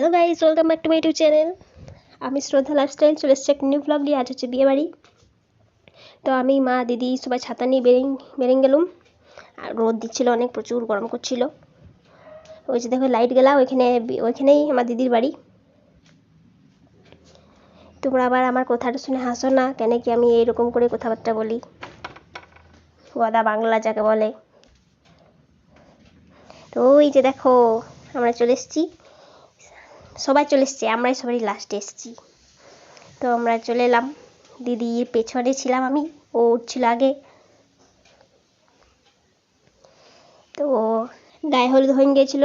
Hello guys welcome back to my YouTube channel আমি Shraddha lifestyle চলে এসেছি একটা নিউ ব্লগ নিয়ে। আজ হচ্ছে বিয়েবাড়ি তো আমি, মা, দিদি সবাই ছাতা নিয়ে বেরিয়ে বেরিয়ে গেলুম। আর রোদ দিচ্ছিল অনেক, প্রচুর গরম করছিল। ওই যে দেখো লাইট গেলা ওইখানে ওইখানেই আমার দিদির বাড়ি। তোমরা আবার আমার কথাটা শুনে হাসো না, কেন কি আমি এইরকম করে কথাবার্তা বলি? গদা বাংলা যাকে বলে। তো ওই যে দেখো, আমরা চলে এসেছি। সবাই চলে এসছে, আমরাই সবাই লাস্টে এসেছি। তো আমরা চলে এলাম। দিদির পেছনে ছিলাম আমি, ও উঠছিল আগে। তো গায়ে হলুদ হয়ে গিয়েছিল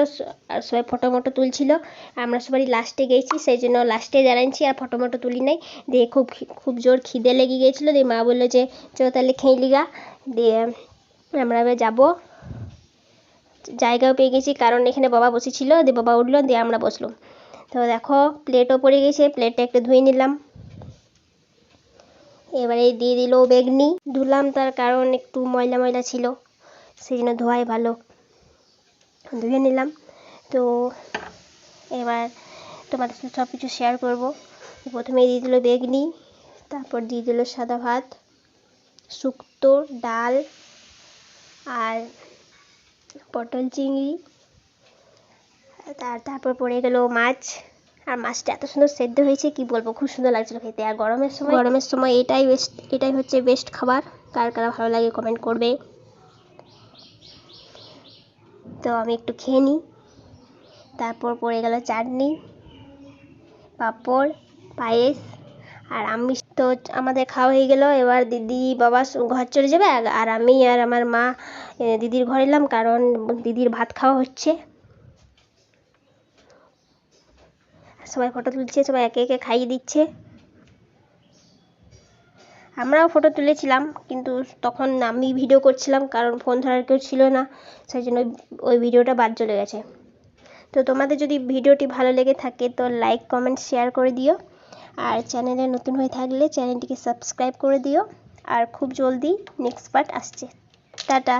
আর সবাই ফটো মটো তুলছিল। আমরা সবাই লাস্টে গেছি, সেই জন্য লাস্টে দাঁড়াইছি, আর ফটো মটো তুলি নাই। দিয়ে খুব খুব জোর খিদে লেগে গিয়েছিল দিয়ে মা বলল যে চো তাহলে খেয়ে লিগা দিয়ে আমরা এবার যাব। জায়গাও পেয়ে গেছি, কারণ এখানে বাবা বসেছিল, দিয়ে বাবা উঠল, দিয়ে আমরা বসলাম। তো দেখো প্লেটও পড়ে গেছে প্লেটটা একটু ধুয়ে নিলাম। এবারে দিয়ে দিল বেগনি। ধুলাম, তার কারণ একটু ময়লা ময়লা ছিল, সেই জন্য ধোয়াই ভালো। ধুয়ে নিলাম। তো এবার তোমাদের সাথে সব কিছু শেয়ার করব। প্রথমে দিয়ে দিল বেগনি, তারপর দিয়ে দিল সাদা ভাত, শুক্তো, ডাল, আর পটল চিংড়ি। তার তারপর পড়ে গেল মাছ। আর মাছটা এত সুন্দর সেদ্ধ হয়েছে, কি বলব, খুব সুন্দর লাগছিল খেতে। আর গরমের সময় গরমের সময় এটাই বেস্ট এটাই হচ্ছে বেস্ট খাবার। কার কার ভালো লাগে কমেন্ট করবে। তো আমি একটু খেয়ে নিই। তারপর পড়ে গেল চাটনি, পাঁপড়, পায়েস আর আমি তো আমাদের খাওয়া হয়ে গেল। এবার দিদি, বাবা ঘর চলে যাবে। আর- আমি আর আমার মা দিদির ঘরে এলাম কারণ দিদির ভাত খাওয়া হচ্ছে। সবাই ফটো তুলছে, সবাই একে একে খাইয়ে দিচ্ছে। আমরাও ফটো তুলেছিলাম, কিন্তু তখন আমি ভিডিও করছিলাম, কারণ ফোন ধরার কেউ ছিল না সেই জন্য ওই ভিডিওটা বাদ চলে গেছে। তো তোমাদের যদি ভিডিওটি ভালো লেগে থাকে, তো লাইক কমেন্ট শেয়ার করে দিও। আর চ্যানেলে নতুন হয়ে থাকলে চ্যানেলটিকে সাবস্ক্রাইব করে দিও। আর খুব জলদি নেক্সট পার্ট আসছে। টাটা!